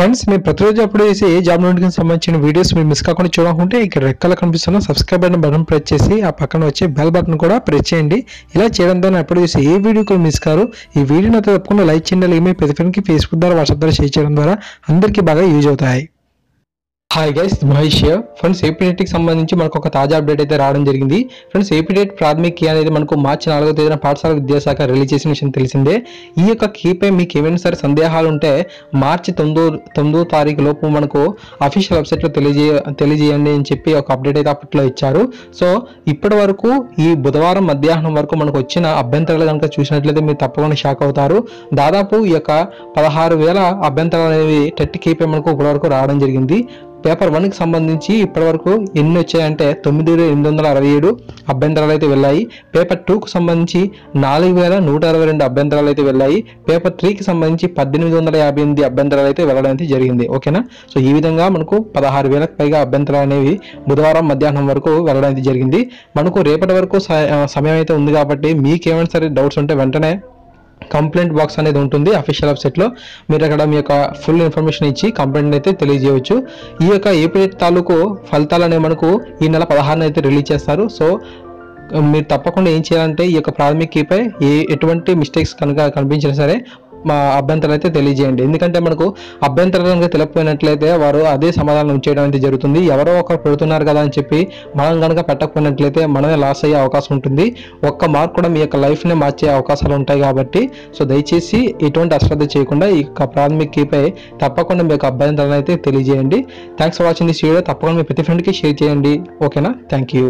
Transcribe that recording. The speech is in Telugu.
ఫ్రెండ్స్ మీరు ప్రతిరోజు అప్పుడు చేసి ఏ జాబ్ నోటికి సంబంధించిన వీడియోస్ మీరు మిస్ కాకుండా చూడకుంటే ఇక్కడ రెక్కల కనిపిస్తున్న సబ్స్క్రైబ్ బటన్ బటన్ ప్రెస్ చేసి ఆ పక్కన వచ్చే బెల్ బటన్ కూడా ప్రెస్ చేయండి. ఇలా చేయడం ద్వారా ఎప్పుడు చేసి ఏ వీడియో కూడా మిస్ కారు. ఈ వీడియోని అయితే తప్పకుండా లైక్ చేయండి. అలాగే మీ ప్రతి ఫ్రెండ్కి ఫేస్బుక్ ద్వారా వాట్సాప్ ద్వారా షేర్ చేయడం ద్వారా అందరికీ బాగా యూజ్ అవుతాయి. హాయ్ గైస్ మహేష్ ఫ్రెండ్స్ ఏపీడేట్కి సంబంధించి మనకు ఒక తాజా అప్డేట్ అయితే రావడం జరిగింది. ఫ్రెండ్స్ ఏపీడేట్ ప్రాథమిక కీ అనేది మనకు మార్చి నాలుగో తేదీన పాఠశాల విద్యాశాఖ రిలీజ్ చేసిన విషయం తెలిసిందే. ఈ యొక్క కీపై మీకు ఏమైనా సరే సందేహాలు ఉంటే మార్చి తొమ్మిదో తొమ్మిదో తారీఖు లోపు మనకు అఫీషియల్ వెబ్సైట్లో తెలియజేయ తెలియజేయండి అని చెప్పి ఒక అప్డేట్ అయితే అప్పట్లో ఇచ్చారు. సో ఇప్పటి వరకు ఈ బుధవారం మధ్యాహ్నం వరకు మనకు వచ్చిన అభ్యంతరాలు కనుక చూసినట్లయితే మీరు తప్పకుండా షాక్ అవుతారు. దాదాపు ఈ యొక్క పదహారు వేల అభ్యంతరాలు అనేవి టెట్ కీపై మనకు ఇప్పటివరకు రావడం జరిగింది. పేపర్ వన్కి సంబంధించి ఇప్పటివరకు ఎన్ని వచ్చాయంటే తొమ్మిది వేల ఎనిమిది వందల అరవై ఏడు అభ్యంతరాలు అయితే వెళ్ళాయి. పేపర్ టూకు సంబంధించి నాలుగు వేల నూట అరవై రెండు అభ్యంతరాలు అయితే వెళ్ళాయి. పేపర్ త్రీకి సంబంధించి పద్దెనిమిది వందల యాభై ఎనిమిది అభ్యంతరాలు అయితే వెళ్ళడం అయితే జరిగింది. ఓకేనా? సో ఈ విధంగా మనకు పదహారు వేలకు పైగా అభ్యంతరాలు అనేవి బుధవారం మధ్యాహ్నం వరకు వెళ్ళడం అయితే జరిగింది. మనకు రేపటి వరకు సమయం అయితే ఉంది కాబట్టి మీకేమైనా సరే డౌట్స్ ఉంటే వెంటనే కంప్లైంట్ బాక్స్ అనేది ఉంటుంది అఫీషియల్ వెబ్సైట్లో మీరు అక్కడ మీ యొక్క ఫుల్ ఇన్ఫర్మేషన్ ఇచ్చి కంప్లైంట్ అయితే తెలియజేయవచ్చు. ఈ యొక్క ఏపీ తాలూకు ఫలితాలు అనేవి మనకు ఈ నెల పదహారున అయితే రిలీజ్ చేస్తారు. సో మీరు తప్పకుండా ఏం చేయాలంటే ఈ యొక్క ప్రాథమిక కీపై ఏ ఎటువంటి మిస్టేక్స్ కనుక కనిపించినా సరే మా అభ్యంతరం అయితే తెలియజేయండి. ఎందుకంటే మనకు అభ్యంతరం కనుక తెలియకపోయినట్లయితే వారు అదే సమాధానం ఉంచేయడం అయితే జరుగుతుంది. ఎవరో ఒకరు పెడుతున్నారు కదా అని చెప్పి మనం కనుక పెట్టకపోయినట్లయితే మనమే లాస్ అయ్యే అవకాశం ఉంటుంది. ఒక్క మార్క్ కూడా మీ యొక్క లైఫ్నే మార్చే అవకాశాలు ఉంటాయి కాబట్టి. సో దయచేసి ఎటువంటి అశ్రద్ధ చేయకుండా ఈ యొక్క ప్రాథమిక కీపై తప్పకుండా మీ యొక్క అభ్యంతరం అయితే తెలియజేయండి. Thanks for watching this video తప్పకుండా మీ ప్రతి ఫ్రెండ్కి షేర్ చేయండి. ఓకేనా థ్యాంక్ యూ